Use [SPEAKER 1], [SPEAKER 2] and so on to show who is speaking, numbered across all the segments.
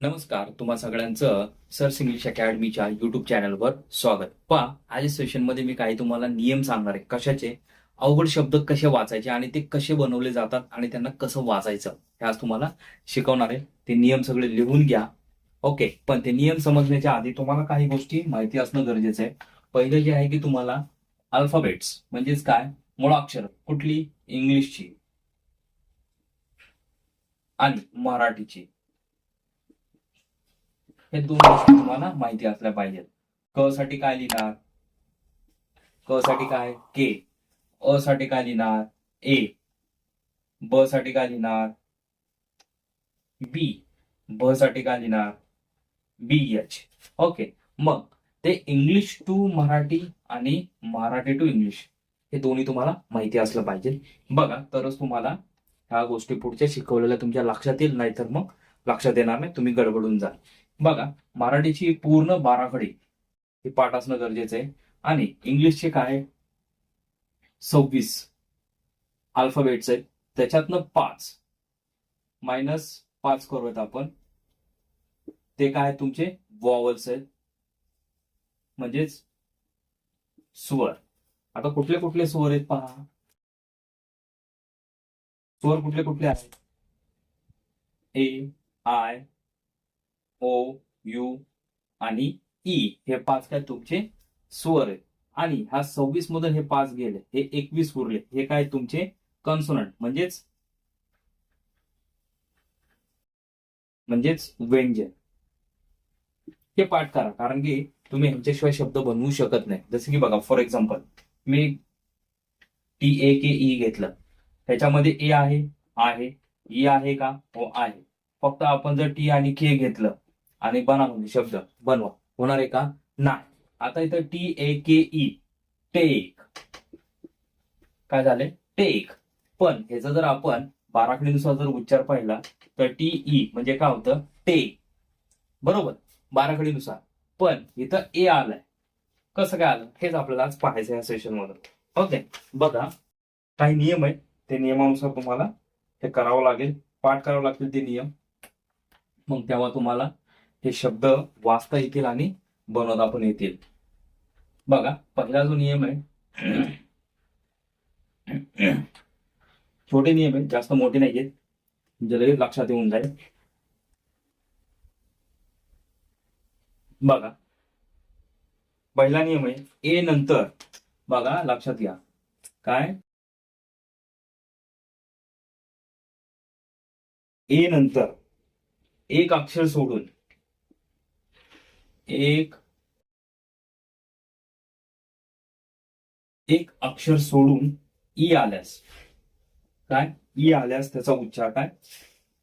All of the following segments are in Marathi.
[SPEAKER 1] नमस्कार तुम्हा सगळ्यांचं सर्स इंग्लिश अकॅडमीच्या युट्यूब चॅनलवर स्वागत. पहा आज सेशनमध्ये मी काही तुम्हाला नियम सांगणार आहे. कशाचे? अवघड शब्द कसे वाचायचे आणि ते कसे बनवले जातात आणि त्यांना कसं वाचायचं हे आज तुम्हाला शिकवणार आहे. ते नियम सगळे लिहून घ्या. ओके पण ते नियम समजण्याच्या आधी तुम्हाला काही गोष्टी माहिती असणं गरजेचं आहे. पहिलं जे आहे की तुम्हाला अल्फाबेट्स म्हणजेच काय? मुळाक्षर कुठली? इंग्लिशची आणि मराठीची. हे दोन गोष्टी तुम्हाला माहिती असल्या पाहिजेत. क साठी काय लिहिणार? क साठी काय? के अ साठी काय लिहिणार? ए ब साठी काय लिहिणार? बी ब साठी काय लिहिणार? बी एच ओके मग ते इंग्लिश टू मराठी आणि मराठी टू इंग्लिश हे दोन्ही तुम्हाला माहिती असलं पाहिजे. बघा तरच तुम्हाला ह्या गोष्टी पुढच्या शिकवलेल्या तुमच्या लक्षात येईल नाही तर मग लक्षात येणार नाही तुम्ही गडबडून जाल. बघा मराठीची पूर्ण बाराखडी हे पाठ असणं गरजेचं आहे. आणि इंग्लिशचे काय? सव्वीस अल्फाबेट्स आहेत. त्याच्यातनं पाच मायनस पाच करूयात आपण. ते काय आहेत तुमचे? वॉवल्स आहेत. म्हणजेच स्वर. आता कुठले कुठले स्वर आहेत पहा. स्वर कुठले कुठले आहेत? ए आय ओ यू आणि ई हे पाच काय तुमचे स्वर आहेत. आणि ह्या सव्वीस मधून हे पाच गेले हे एकवीस उरले हे काय तुमचे कन्सोनंट म्हणजेच म्हणजेच व्यंजन. हे पाठ करा कारण की तुम्ही ह्यांच्याशिवाय शब्द बनवू शकत नाही. जसं की बघा फॉर एक्झाम्पल मी टी ए के ई घेतलं. त्याच्यामध्ये ए आहे आहे ई आहे का? हो आहे. फक्त आपण जर टी आणि के घेतलं आणि बना म्हणजे शब्द. बनवा. होणार आहे का? नाही. आता इथं T A K E take काय झाले टेक पण ह्याचा जर आपण बाराखडीनुसार जर उच्चार पाहिला तर टी ई म्हणजे काय होतं? टे बरोबर? बाराखडीनुसार पण इथं ए आलंय. कसं काय आलं? हेच आपल्याला आज पाहायचं या सेशन मधून. ओके बघा. काही नियम आहेत. ते नियमानुसार तुम्हाला हे करावं लागेल. पाठ करावं लागतील ते नियम. मग तेव्हा तुम्हाला हे शब्द वाचता येतील आणि बनवता पण येतील. बघा पहिला जो नियम आहे छोटे नियम आहेत जास्त मोठे नाही आहेत म्हणजे लगेच लक्षात येऊन जाईल. बघा पहिला नियम आहे ए नंतर. बघा लक्षात घ्या. काय? ए नंतर. एक अक्षर सोडून. एक एक अक्षर सोडून ई आल्यास. काय? ई आल्यास त्याचा उच्चार काय?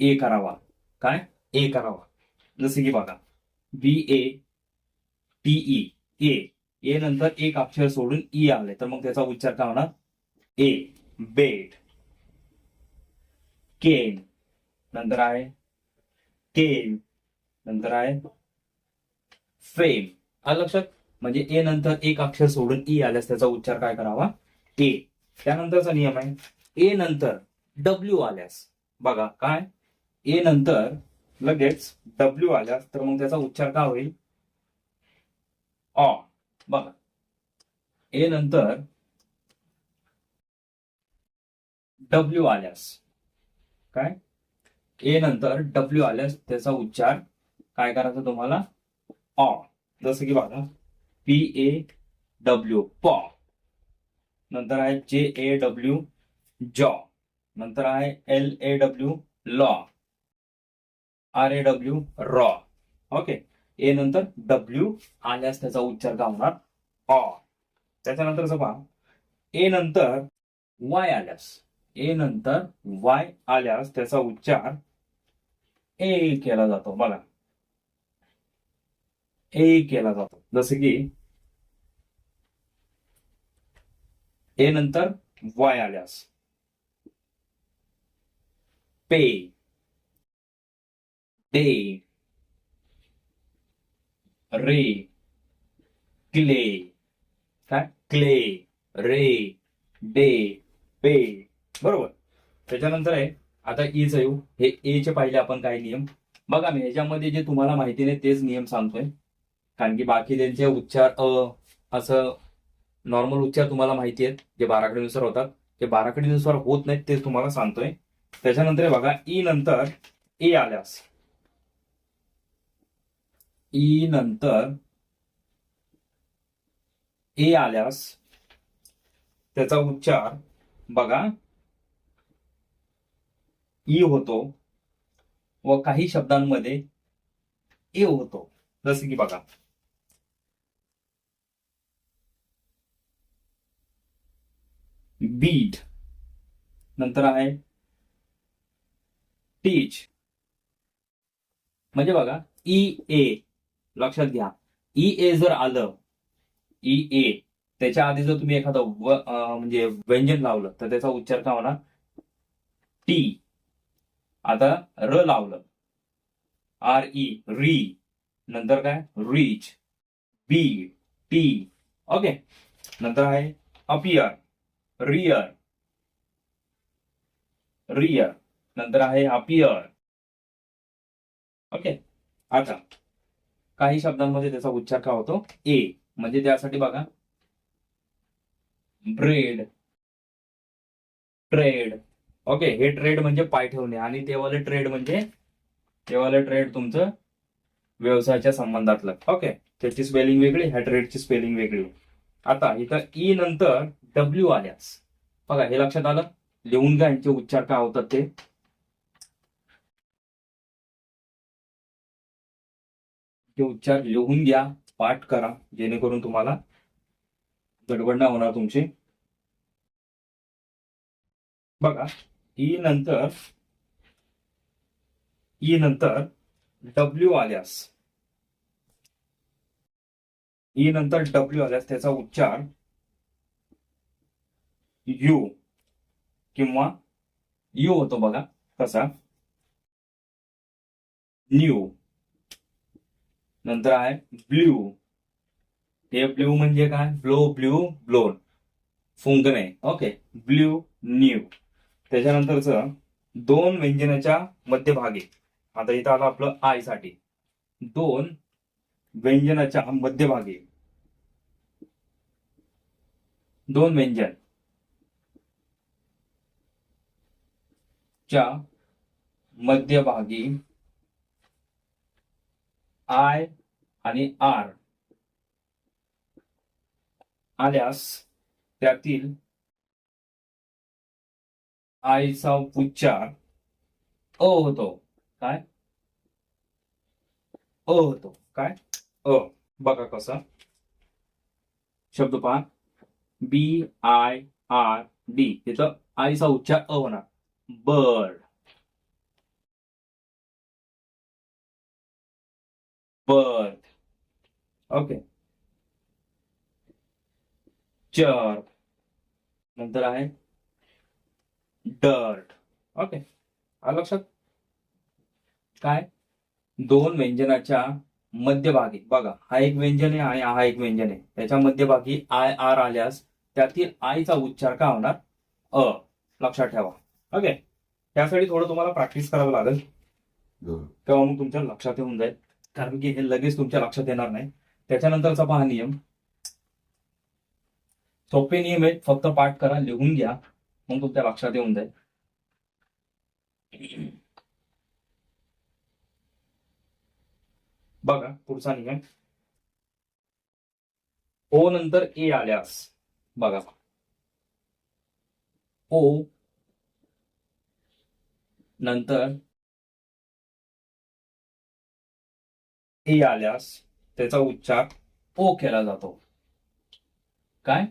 [SPEAKER 1] ए करावा. काय? ए करावा. जसे की बघा बी ए टी ए. ए नंतर एक अक्षर सोडून ई आले तर मग त्याचा उच्चार काय होणार? ए बेट केन. नंतर आहे केन. नंतर आहे फ्रेम आलं लक्षात? म्हणजे ए नंतर एक अक्षर सोडून ई आल्यास त्याचा उच्चार काय करावा? ए त्यानंतरचा नियम आहे. ए नंतर डब्ल्यू आल्यास. बघा काय? ए नंतर लगेच डब्ल्यू आल्यास तर मग त्याचा उच्चार काय होईल? ऑ बघा. ए नंतर डब्ल्यू आल्यास. काय? ए नंतर डब्ल्यू आल्यास त्याचा उच्चार काय करायचा तुम्हाला? ऑ जसं की बघा पी ए डब्ल्यू पॉ. नंतर आहे जे ए डब्ल्यू जॉ. नंतर आहे L A W law. R A W raw. Okay. A नंतर डब्ल्यू आल्यास त्याचा उच्चार काय होणार? ऑ त्याच्यानंतर पहा. ए नंतर वाय आल्यास. ए नंतर वाय आल्यास त्याचा उच्चार ए केला जातो. बघा. ए केला जातो. जसे की ए नंतर वाय आल्यास. पे. Day ray. क्ले. काय? क्ले. रे. Day pay. बरोबर. त्याच्यानंतर आहे आता e ईच येऊ. हे ए चे पाहिले आपण काही नियम? बघा मी याच्यामध्ये जे तुम्हाला माहिती नाही तेच नियम सांगतोय. कारण की बाकी त्यांचे उच्चार अ असं नॉर्मल उच्चार तुम्हाला माहिती आहेत जे बाराखडीनुसार होतात. ते बाराखडीनुसार होत नाहीत ते तुम्हाला सांगतोय. त्याच्यानंतर बघा ई नंतर ए आल्यास. ई नंतर ए आल्यास त्याचा उच्चार बघा ई होतो व काही शब्दांमध्ये ए होतो. जसे की बघा बीट नंतर आहे टीच. म्हणजे बघा ई ए. लक्षात घ्या. ई ए जर आलं ई ए. त्याच्या आधी जर तुम्ही एखादं म्हणजे व्यंजन लावलं तर त्याचा उच्चार काय होणार? टी. आता र लावलं. R E re. नंतर काय? रीच. B T. ओके. नंतर आहे अपियर. रियर रियर नंतर आहे अपियर ओके आता काही शब्दांमध्ये त्याचा उच्चार का होतो? ए म्हणजे त्यासाठी बघा. ब्रेड ट्रेड ओके हे ट्रेड म्हणजे पाय ठेवणे आणि तेवाले ट्रेड म्हणजे तेवाले ट्रेड तुमचं व्यवसायाच्या संबंधातलं. ओके त्याची स्पेलिंग वेगळी ह्या ट्रेडची स्पेलिंग वेगळी. आता इथं ई नंतर डब्ल्यू आल्यास. बघा हे लक्षात आलं? लिहून घ्या यांचे उच्चार काय होतात ते. उच्चार लिहून घ्या पाठ करा जेणेकरून तुम्हाला गडबड नाही होणार तुमची. बघा ई नंतर ई नंतर डब्ल्यू आल्यास. ई नंतर डब्ल्यू आल्यास त्याचा उच्चार यू किंवा यू होतो बघा कसा? न्यू. नंतर आहे ब्ल्यू हे ब्ल्यू म्हणजे काय? Blow blue blown. फुंकणे. Okay. Blue new. त्याच्यानंतरच दोन व्यंजनाच्या मध्यभागी. आता इथं आलं आपलं आयसाठी. दोन व्यंजनाच्या मध्यभागी. दोन व्यंजन. च्या मध्यभागी आय आणि आर आल्यास त्यातील आईचा उच्चार अ होतो. काय? अ होतो. काय? अ. बघा कसा. शब्द पहा बी आय आर डी. तिथं आईचा उच्चार अ होणार. Bird bird okay. चर. नंतर आहे. डर्ट. ओके. आलं लक्षात? काय? दोन व्यंजनाच्या मध्यभागी. बघा हा एक व्यंजन आहे आणि हा एक व्यंजन आहे. त्याच्या मध्यभागी आय आर आल्यास त्यातील आयचा उच्चार काय होणार? अ. लक्षात ठेवा. ओके त्यासाठी थोडं तुम्हाला प्रॅक्टिस करावं लागेल. तेव्हा मग तुमच्या लक्षात येऊन जाईल. कारण की हे लगेच तुमच्या लक्षात येणार नाही. त्याच्यानंतरचा पहा नियम. सोपे नियम आहेत. फक्त पाठ करा लिहून घ्या. मग तुमच्या लक्षात येऊन जाईल. बघा पुढचा नियम. ओ नंतर ए आल्यास. बघा. ओ नंतर ए आल्यास त्याचा उच्चार ओ केला जातो. काय?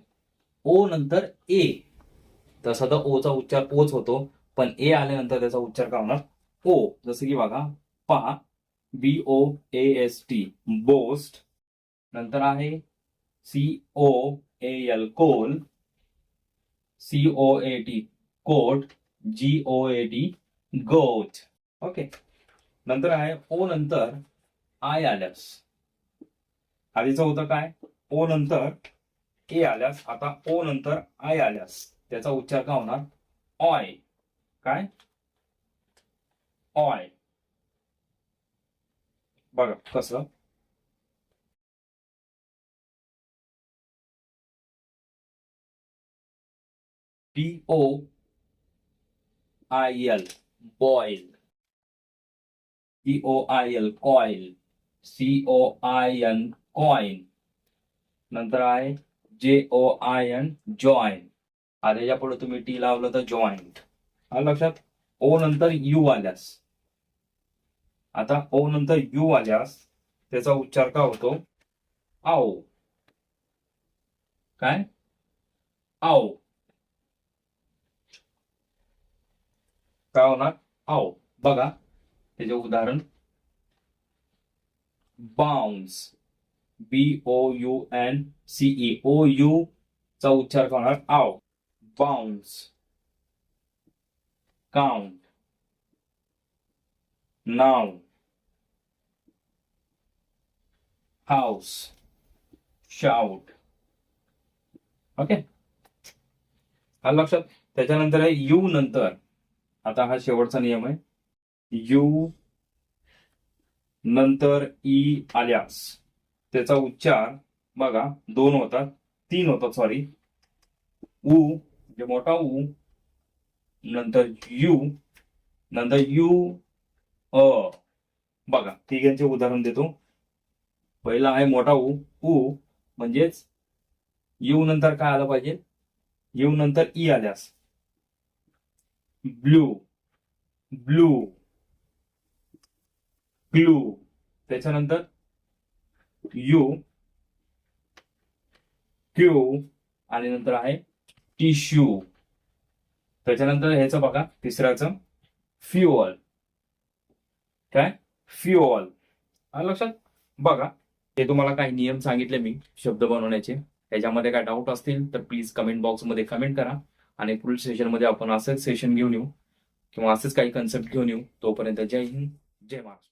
[SPEAKER 1] ओ नंतर ए. तसा तर ओचा उच्चार ओच होतो पण ए आल्यानंतर त्याचा उच्चार काय होणार? ओ. जसं की बघा पहा B O A S T boast नंतर आहे C O A L coal C O A T coat G O A T goat. Okay. नंतर आहे ओ नंतर आय आल्यास. आधीचं होतं काय? ओ नंतर ए आल्यास. आता ओ नंतर आय आल्यास. त्याचा उच्चार का होणार? ऑय. काय? ऑय. बघा कसं? P O I L. Boil P O I L coil C O I N coin नंतर आहे जे ओ आय एन जॉईन आता पुढे तुम्ही टी लावलं तर जॉईंट आलं लक्षात? ओ नंतर यू आल्यास. आता ओ नंतर यू आल्यास त्याचा उच्चार का होतो? आओ काय? आओ काय होणार आओ बघा त्याचे उदाहरण. Bounce B O U N C E O U चा उच्चार करणार होणार आओ बाउन्स काउंट नाव हाऊस शाउट ओके हा लक्षात? त्याच्यानंतर आहे यू नंतर. आता हा शेवटचा नियम आहे. यू नंतर ई आल्यास. त्याचा उच्चार बघा दोन होतात तीन होतात सॉरी उ म्हणजे मोठा ऊ नंतर यू नंतर यू अ. बघा तिघांचे उदाहरण देतो. पहिला आहे मोठा ऊ उ म्हणजेच यू नंतर काय आलं पाहिजे? यू नंतर ई आल्यास. ब्लू. ब्लू. ब्लू. त्याच्यानंतर यू. क्यू. आणि नंतर आहे टिश्यू. त्याच्यानंतर ह्याचं बघा तिसऱ्याचं फ्युअल. काय? फ्युअल. लक्षात? बघा हे तुम्हाला काही नियम सांगितले मी शब्द बनवण्याचे. त्याच्यामध्ये काय डाऊट असतील तर प्लीज कमेंट बॉक्समध्ये कमेंट करा. आणि पुढील सेशनमध्ये आपण असंच सेशन घेऊन येऊ किंवा असेच काही कन्सेप्ट घेऊन येऊ तोपर्यंत जय हिंद जय महाराष्ट्र.